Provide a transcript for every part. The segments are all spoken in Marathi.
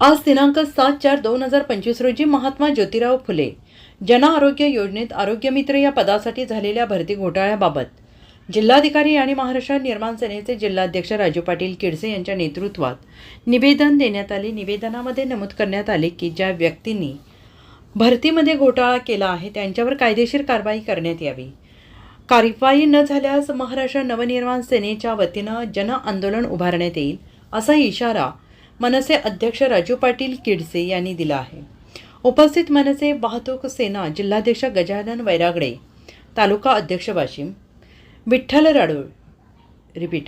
आज दिनांक सात चार दोन हजार पंचवीस रोजी महात्मा ज्योतिराव फुले जन आरोग्य योजनेत आरोग्यमित्र या पदासाठी झालेल्या भरती घोटाळ्याबाबत जिल्हाधिकारी आणि महाराष्ट्र निर्माण सेनेचे जिल्हाध्यक्ष राजू पाटील किडसे यांच्या नेतृत्वात निवेदन देण्यात आले. निवेदनामध्ये नमूद करण्यात आले की ज्या व्यक्तींनी भरतीमध्ये घोटाळा केला आहे त्यांच्यावर कायदेशीर कारवाई करण्यात यावी. कारवाई न झाल्यास महाराष्ट्र नवनिर्माण सेनेच्या वतीनं जन आंदोलन उभारण्यात येईल असा इशारा मनसे अध्यक्ष राजू पाटील किडसे यांनी दिला आहे. उपस्थित मनसे वाहतूक सेना जिल्हाध्यक्ष गजानन वैरागडे, तालुका अध्यक्ष वाशिम, विठ्ठल राठोड, रिपीट.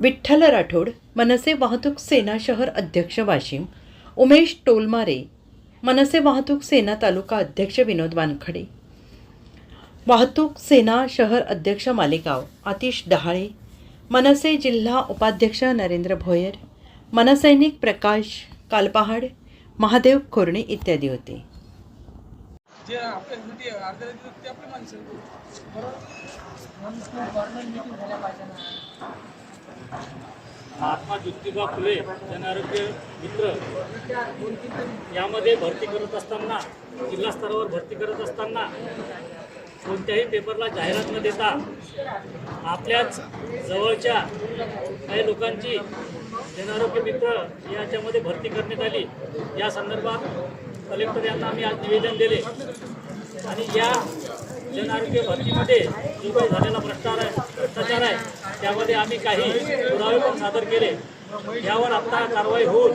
विठ्ठल राठोड, मनसे वाहतूक सेना शहर अध्यक्ष वाशिम, उमेश टोलमारे, मनसे वाहतूक सेना तालुका अध्यक्ष विनोद वानखडे. वाहतूक सेना शहर अध्यक्ष मालेगाव आतिश डहाळे, मनसे जिल्हा उपाध्यक्ष नरेंद्र भोयर मनसैनिक प्रकाश कालपहाड महादेव खोरणे इत्यादी होते. महात्मा ज्योतिबा फुले जनआरोग्य मित्र यामध्ये भरती करत असताना जिल्हा स्तरावर भरती करत असताना कोणत्याही पेपरला जाहिरात न देता आपल्याच जवळच्या काही लोकांची जनआरोग्य मित्र याच्यामध्ये भरती करण्यात आली. या संदर्भात कलेक्टर यांना आम्ही आज निवेदन दिले. आणि या जनआरोग्य भरतीमध्ये जो काही झालेला भ्रष्टाचार आहे भ्रष्टाचार आहे त्यामध्ये आम्ही काही पुरावे पण सादर केले. यावर आता कारवाई होऊन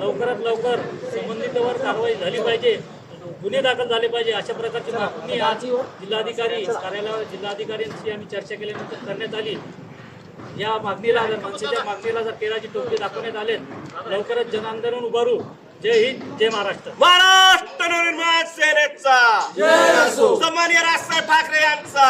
लवकरात लवकर संबंधितवर कारवाई झाली पाहिजे गुन्हे दाखल झाले पाहिजे अशा प्रकारची मागणी आज जिल्हाधिकारी कार्यालयावर जिल्हाधिकाऱ्यांशी आम्ही चर्चा केल्यानंतर करण्यात आली. या मागणीला जर मनसेच्या मागणीला जर केळाची टोपली दाखवण्यात आले लवकरच जनआंदोलन उभारू. जय हिंद जय महाराष्ट्र. महाराष्ट्र नवनिर्माण सेनेचा. सन्माननीय राजसाहेब ठाकरे यांचा.